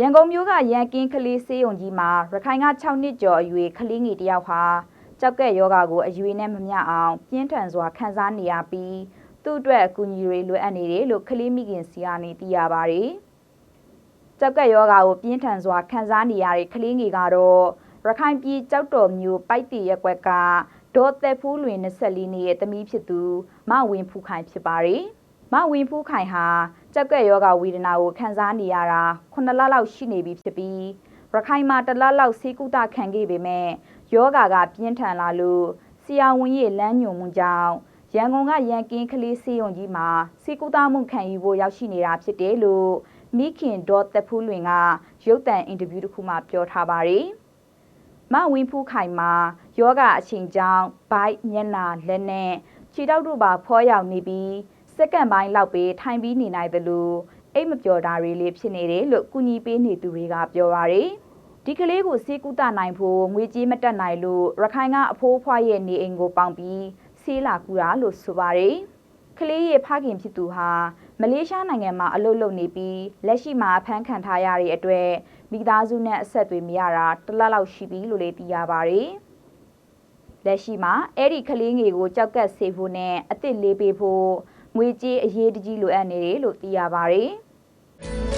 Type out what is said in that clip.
ရန်ကုန်မြို့ကရန်ကင်းကလေးစေးုံကြီးမှာရခိုင်က6နှစ်ကျော်အရွယ်ကလေးငယ်တစ်ယောက်ဟာကြောက်ကက်ယောဂါကိုအရွယ်နဲ့မမျှအောင်ပြင်းထန်စွာခံစားနေရပြီးသူ့အတွက်အကူအညီတွေလိုအပ်နေတယ်လို့ကလေးမိခင်စီကနေသိရပါတယ်။ကြောက်ကက်ယောဂါကိုပြင်းထန်စွာခံစားနေရတဲ့ကလေးငယ်ကတော့ရခိုင်ပြည်ကြောက်တော်မျိုးပိုက်တီရက်ကွက်ကဒေါ်သက်ဖူးလွင်24နှစ်ရဲ့သမီးဖြစ်သူမဝင်းဖူးခိုင်ဖြစ်ပါတယ်။ မဝင်းဖူးခိုင်ဟာကြောက်ကက်ယောဂဝေဒနာကိုခံစားနေရတာ9လလောက်ရှိနေပြီဖြစ်ပြီးရခိုင်မှာတလလောက်ဆေးကုသခံခဲ့ပေမဲ့ယောဂါကပြင်းထန်လာလို့ဆရာဝန်ရဲ့လမ်းညွှန်မှုကြောင့်ရန်ကုန်ကရန်ကင်းကလေးဆေးရုံကြီးမှာဆေးကုသမှုခံယူဖို့ရောက်ရှိနေတာဖြစ်တယ်လို့မိခင်ဒေါ်သက်ဖူးလွင်ကရုပ်သံအင်တာဗျူးတစ်ခုမှပြောထားပါတယ်။မဝင်းဖူးခိုင်မှာယောဂအချိန်ကြောင်းဘိုက်မျက်နာလက်နဲ့ခြေထောက်တို့ပါဖောရောက်နေပြီး စက္ကန့်ပိုင်းလောက်ပဲထိုင်ပြီးနေနိုင်တယ်လို့အိတ်မပျော်တာတွေလေးဖြစ်နေတယ်လို့ကုညီပေးနေသူတွေကပြောပါရယ်ဒီကလေးကိုစေကူတာနိုင်ဖို့ငွေကြေးမတက်နိုင်လို့ရခိုင်ကအဖိုးဖွားရဲ့နေအိမ်ကိုပေါင်ပြီးဆေးလာကူတာလို့ဆိုပါရယ်ကလေးရဲ့ဖခင်ဖြစ်သူဟာမလေးရှားနိုင်ငံမှာအလုပ်လုပ်နေပြီးလက်ရှိမှာဖမ်းခံထားရတဲ့အတွက်မိသားစုနဲ့အဆက်အသွယ်မရတာတလလောက်ရှိပြီလို့လည်းသိရပါရယ်လက်ရှိမှာအဲ့ဒီကလေးငယ်ကိုကြောက်ကတ်ဆေးဖို့နဲ့အစ်စ်လေးပေးဖို့ ငွေကြေးအရေးတကြီးလိုအပ်နေတယ်လို့သိရပါတယ်။